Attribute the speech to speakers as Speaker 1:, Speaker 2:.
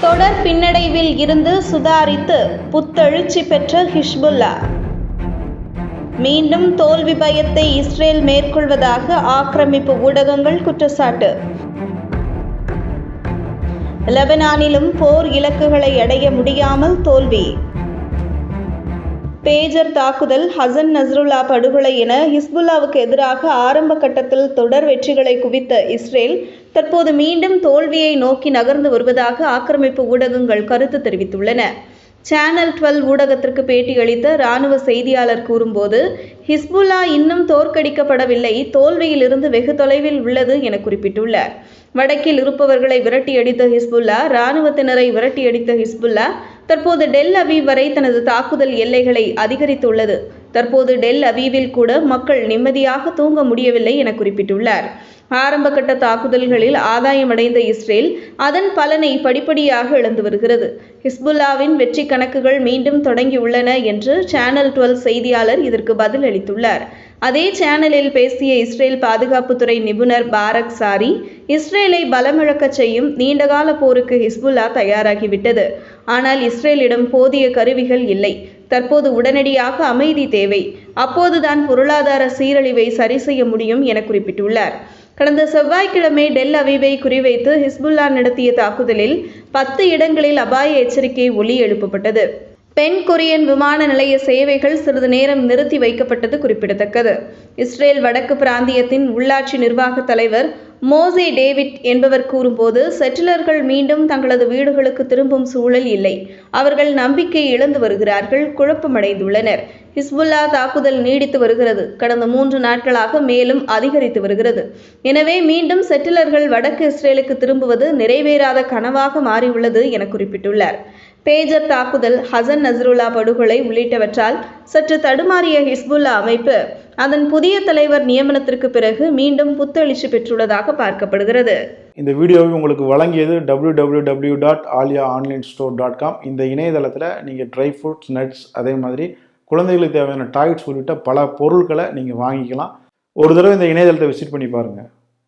Speaker 1: தொடர் பின்னடைவில் இருந்து சுதாரித்து புத்தெழுச்சி பெற்ற ஹிஷ்புல்லா. மீண்டும் தோல்வி பயத்தை இஸ்ரேல் மேற்கொள்வதாக ஆக்கிரமிப்பு ஊடகங்கள் குற்றச்சாட்டு. லெபனானிலும் போர் இலக்குகளை அடைய முடியாமல் தோல்வி. பேஜர் தாக்குதல் ஹசன் நஸ்ருல்லா படுகொலை என ஹிஸ்புல்லாவுக்கு எதிராக ஆரம்ப கட்டத்தில் தொடர் வெற்றிகளை குவித்த இஸ்ரேல் தற்போது மீண்டும் தோல்வியை நோக்கி நகர்ந்து வருவதாக ஆக்கிரமிப்பு ஊடகங்கள் கருத்து தெரிவித்துள்ளன. சேனல் டுவெல் ஊடகத்திற்கு பேட்டியளித்த இராணுவ செய்தியாளர் கூறும்போது ஹிஸ்புல்லா இன்னும் தோற்கடிக்கப்படவில்லை தோல்வியிலிருந்து வெகு தொலைவில் உள்ளது என குறிப்பிட்டுள்ளார். வடக்கில் இருப்பவர்களை விரட்டியடித்த ஹிஸ்புல்லா இராணுவத்தினரை விரட்டியடித்த ஹிஸ்புல்லா தற்போது டெல் அவீவ் வரை தனது தாக்குதல் எல்லைகளை அதிகரித்துள்ளது. தற்போது டெல் அவீவில் கூட மக்கள் நிம்மதியாக தூங்க முடியவில்லை என குறிப்பிட்டுள்ளார். ஆரம்பகட்ட தாக்குதல்களில் ஆதாயமடைந்த இஸ்ரேல் அதன் பலனை படிப்படியாக இழந்து வருகிறது. ஹிஸ்புல்லாவின் வெற்றி கணக்குகள் மீண்டும் தொடங்கியுள்ளன என்று சேனல் டுவெல் செய்தியாளர் இதற்கு பதில் அளித்துள்ளார் அதே சேனலில் பேசிய இஸ்ரேல் பாதுகாப்புத்துறை நிபுணர் பாரக் சாரி இஸ்ரேலை பலமிழக்கச் செய்யும் நீண்டகால போருக்கு ஹிஸ்புல்லா தயாராகிவிட்டது. ஆனால் இஸ்ரேலிடம் போதிய கருவிகள் இல்லை. தற்போது உடனடியாக அமைதி தேவை. அப்போதுதான் பொருளாதார சீரழிவை சரி செய்ய முடியும் என குறிப்பிட்டுள்ளார். கடந்த செவ்வாய்க்கிழமை டெல் அவீவை குறிவைத்து ஹிஸ்புல்லா நடத்திய தாக்குதலில் பத்து இடங்களில் அபாய எச்சரிக்கை ஒலி எழுப்பப்பட்டது. பெண் கொரியன் விமான நிலைய சேவைகள் சிறிது நேரம் நிறுத்தி வைக்கப்பட்டது குறிப்பிடத்தக்கது. இஸ்ரேல் வடக்கு பிராந்தியத்தின் உள்ளாட்சி நிர்வாக தலைவர் மோசே டேவிட் என்பவர் கூறும்போது செட்டிலர்கள் மீண்டும் தங்களது வீடுகளுக்கு திரும்பும் சூழல் இல்லை. அவர்கள் நம்பிக்கை இழந்து வருகிறார்கள் குழப்பமடைந்துள்ளனர். ஹிஸ்புல்லா தாக்குதல் நீடித்து வருகிறது. கடந்த மூன்று நாட்களாக மேலும் அதிகரித்து வருகிறது. எனவே மீண்டும் செட்டிலர்கள் வடக்கு இஸ்ரேலுக்கு திரும்புவது நிறைவேறாத கனவாக மாறியுள்ளது என குறிப்பிட்டுள்ளார். பேஜர் தாக்குதல் ஹசன் நஸ்ருல்லா படுகொலை உள்ளிட்டவற்றால் சற்று தடுமாறிய ஹிஸ்புல்லா அமைப்பு அதன் புதிய தலைவர் நியமனத்திற்கு பிறகு மீண்டும் புத்தெழுச்சி பெற்றுள்ளதாக பார்க்கப்படுகிறது.
Speaker 2: இந்த வீடியோவை உங்களுக்கு வழங்கியது www.alia dot Alia online store dot com இந்த இணையதளத்தில் நீங்கள் ட்ரை ஃப்ரூட்ஸ் நட்ஸ் அதே மாதிரி குழந்தைகளுக்கு தேவையான டாய்ஸ் உள்ளிட்ட பல பொருட்களை நீங்கள் வாங்கிக்கலாம். ஒரு தடவை இந்த இணையதளத்தை விசிட் பண்ணி பாருங்கள்